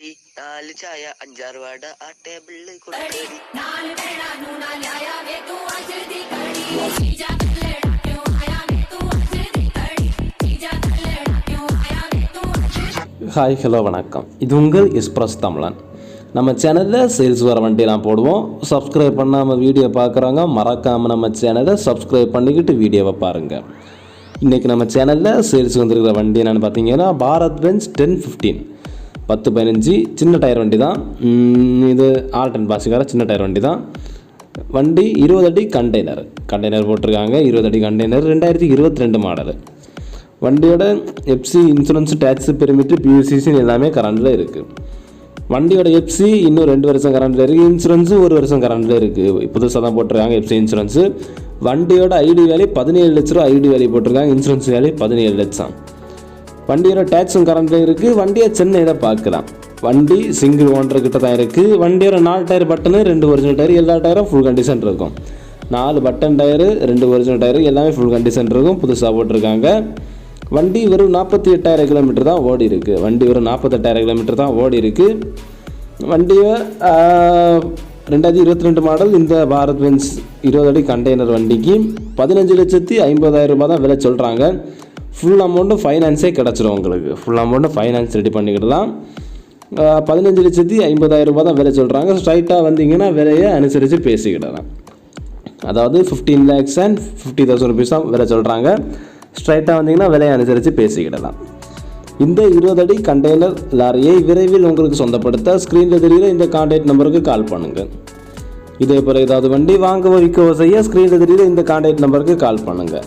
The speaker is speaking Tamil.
ചായ അഞ്ചാറ് ആ ടേബിളിൽ ஹாய் ஹலோ வணக்கம் இது உங்கள் எஸ்பிரஸ் தமிழன் நம்ம சேனலில் சேல்ஸ் வர வண்டிலாம் போடுவோம் சப்ஸ்கிரைப் பண்ணாமல் வீடியோ பார்க்குறாங்க மறக்காமல் நம்ம சேனலை சப்ஸ்கிரைப் பண்ணிக்கிட்டு வீடியோவை பாருங்கள் இன்றைக்கி நம்ம சேனலில் சேல்ஸ் வந்துருக்கிற வண்டி என்னென்னு பார்த்தீங்கன்னா பாரத் பென்ஸ் டென் ஃபிஃப்டீன் பத்து பதினஞ்சு சின்ன டயர் வண்டி தான் இது ஆல் டென் பாசிக்கார சின்ன டயர் வண்டி தான் வண்டி இருபது அடி கண்டெய்னர் கண்டெய்னர் போட்டிருக்காங்க. இருபது அடி கண்டெய்னர் ரெண்டாயிரத்தி இருபத்தி ரெண்டு மாடலு வண்டியோட எஃப்சி இன்சூரன்ஸ் டேக்ஸ் பெருமிட்டு பியூசிசின்னு எல்லாமே கரண்டில் இருக்குது வண்டியோட எஃப்சி இன்னும் ரெண்டு வருஷம் கரண்டில் இருக்குது இன்சூரன்ஸு ஒரு வருஷம் கரண்டில் இருக்குது புதுசாக தான் போட்டிருக்காங்க எஃப்சி இன்சூரன்ஸு வண்டியோட ஐடி வேலை பதினேழு லட்ச ரூபா ஐடி வேல்யூ போட்டிருக்காங்க. இன்சூரன்ஸ் வேலை பதினேழு லட்சம். வண்டியோட டேக்ஸும் கரண்டில் இருக்குது வண்டியை சென்னையில் பார்க்கலாம். வண்டி சிங்கிள் ஓனர் கிட்ட தான் இருக்குது வண்டியோட நாலு டயர் பட்டனு ரெண்டு ஒரிஜினல் டயர் எல்லா டயரும் ஃபுல் கண்டிஷன் இருக்கும். நாலு பட்டன் டயரு ரெண்டு ஒரிஜினல் டயரு எல்லாமே ஃபுல் கண்டிஷன் இருக்கும். புதுசாக போட்டிருக்காங்க. வண்டி வெறும் நாற்பத்தி எட்டாயிரம் கிலோமீட்டர் தான் ஓடி இருக்கு. வண்டி வெறும் நாற்பத்தெட்டாயிரம் கிலோமீட்டர் தான் ஓடி இருக்கு. வண்டியை ரெண்டாயிரத்தி இருபத்தி ரெண்டு மாடல் இந்த பாரத் பென்ஸ் இருபது அடி கண்டெய்னர் வண்டிக்கு பதினஞ்சு லட்சத்தி ஐம்பதாயிரம் ரூபாய் தான் விலை சொல்கிறாங்க ஃபுல் அமௌண்ட்டும் ஃபைனான்ஸே கிடச்சிரும் உங்களுக்கு. ஃபுல் அமௌண்ட்டும் ஃபைனான்ஸ் ரெடி பண்ணிக்கிடலாம் ஆஹ், பதினஞ்சு லட்சத்தி ஐம்பதாயிரம் ரூபாய் தான் விலை சொல்கிறாங்க ஸ்ட்ரைட்டாக வந்தீங்கன்னா விலையை அனுசரித்து பேசிக்கிடலாம். அதாவது fifteen lakhs and fifty thousand rupees தான் விலை சொல்கிறாங்க ஸ்ட்ரைட்டாக வந்தீங்கன்னா விலையை அனுசரித்து பேசிக்கிடலாம். இந்த இருபது அடி கண்டெய்னர் லாரியை விரைவில் உங்களுக்கு சொந்தப்படுத்த ஸ்க்ரீனில் தெரிகிற இந்த கான்டாக்ட் நம்பருக்கு கால் பண்ணுங்கள் இதே போல் ஏதாவது வண்டி வாங்கவோ விற்கவோ செய்ய ஸ்க்ரீனில் தெரிகிற இந்த கான்டாக்ட் நம்பருக்கு கால் பண்ணுங்கள்